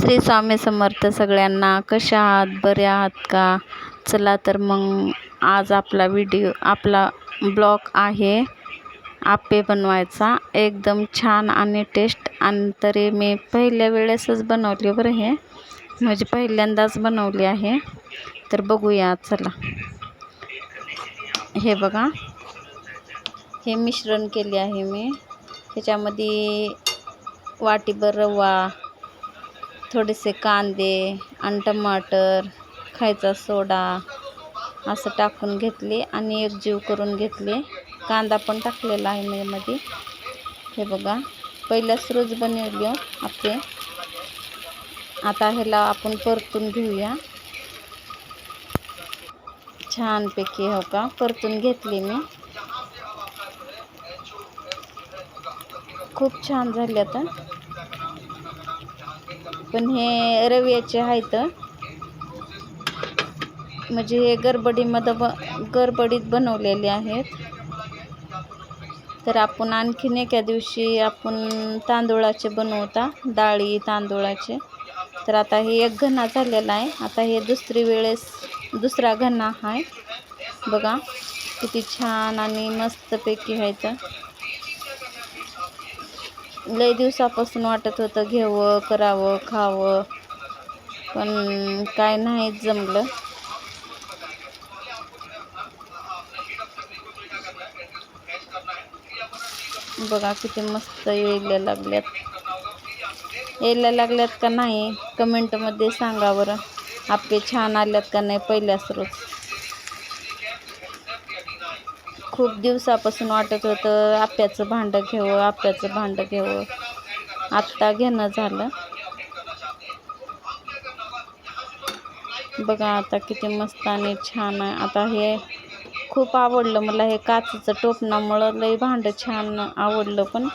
श्री स्वामी समर्थ सगळ्यांना कशा आहात? बरे आहात का? चला तर मग आज आपला व्हिडिओ आपला ब्लॉग आहे आप्पे बनवायचा. एकदम छान आणि टेस्ट आणि तरी मी पहिल्या वेळेसच बनवली बरं हे. म्हणजे पहिल्यांदाच बनवली आहे. तर बघूया चला. हे बघा. हे मिश्रण केले आहे मी. ह्याच्यामध्ये वाटीभर रवा थोडेसे कांदे आणि टमाटर खायचा सोडा असं टाकून घेतले आणि एकजीव करून घेतले. कांदा पण टाकलेला आहे मी मध्ये हे बघा पहिल्याच रोज बनवली हो आपले. आता ह्याला आपण परतून घेऊया. छानपैकी हो का परतून घेतली मी. खूप छान झाले आता. पण हे रव्याचे आहेत. म्हणजे हे गरबडीमध्ये ब गरबडीत बनवलेले आहेत. तर आपण आणखीन एका दिवशी आपण तांदूळाचे बनवता डाळी तांदूळाचे. तर आता हे एक घणा झालेला आहे. आता हे दुसरी वेळेस दुसरा घणा आहे. बघा किती छान आणि मस्तपैकी आहेत लय दिवसापासून वाटत होतं घ्यावं करावं खावं पण काय नाही जमलं. बघा किती मस्त यायला लागल्यात. यायला लागल्यात का नाही? कमेंटमध्ये सांगा बरं. आपले छान आल्यात का नाही पहिल्याच रोज? खूप दिवसापासून वाटत होतं आप्याचं भांडं घ्यावं आप्याचं भांडं घेऊ. आत्ता घेणं झालं. बघा आता किती मस्त आणि छान आहे. आता हे खूप आवडलं मला हे काचेचं टोपणामुळं लई भांडं छान आवडलं पण.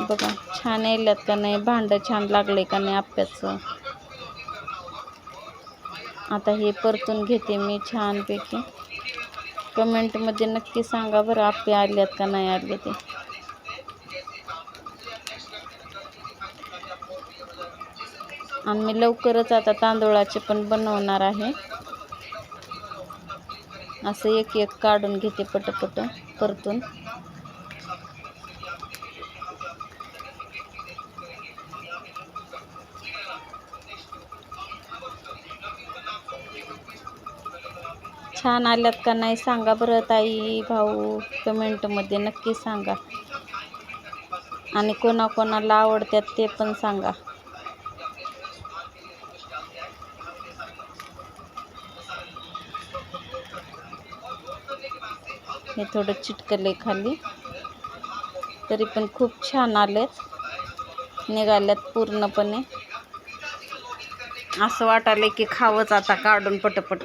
बघा छान येल्यात का नाही भांडं छान लागले का नाही आप्याचं. आता हे परतून घेते मी छानपैकी. कमेंटमध्ये नक्की सांगा बरं आप्पे आल्यात का नाही आले ते. आणि मी लवकरच आता तांदूळाचे पण बनवणार आहे. असं एक एक काढून घेते पटपट परतून. छान आल्यात का नाही सांगा बरं ताई भाऊ कमेंटमध्ये नक्की सांगा. आणि कोणाकोणाला आवडतात ते पण सांगा. हे थोडं चिटकले खाली. तरी पण खूप छान आलेत. निघाल्यात पूर्णपणे. असं वाटायलं की खावंच आता काढून पटपट.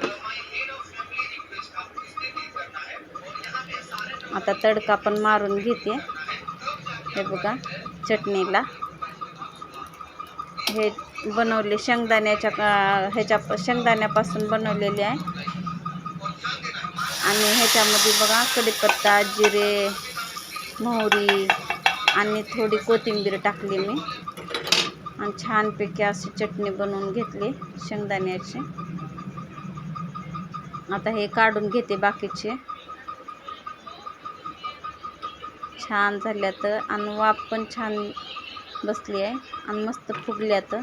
आता तडका पण मारून घेते. हे बघा चटणीला. हे बनवले शेंगदाण्याच्या ह्याच्या शेंगदाण्यापासून बनवलेले आहे. आणि ह्याच्यामध्ये बघा कडीपत्ता जिरे मोहरी आणि थोडी कोथिंबीर टाकली मी. आणि छानपैकी अशी चटणी बनवून घेतली शेंगदाण्याची. आता हे काढून घेते बाकीचे. छान झाल्यात. आणि वाफ पण छान बसली आहे आणि मस्त फुगल्यात.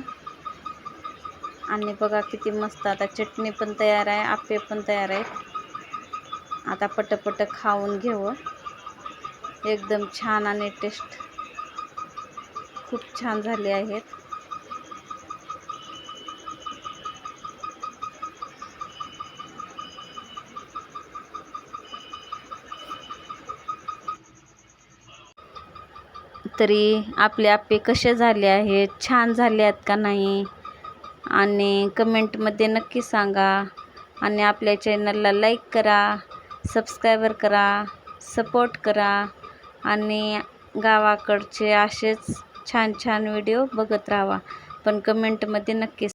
आणि बघा किती मस्त आता चटणी पण तयार आहे आपे पण तयार आहेत. आता पटपट खाऊन घेऊ. एकदम छान आणि टेस्ट खूप छान झाले आहेत. तरी आपले आप्पे कसे झाले आहेत? छान झाले आहेत का नाही? आणि कमेंटमध्ये नक्की सांगा. आणि आपल्या चॅनलला लाईक करा सबस्क्रायबर करा सपोर्ट करा. आणि गावाकडचे असेच छान छान व्हिडिओ बघत राहा. पण कमेंटमध्ये नक्की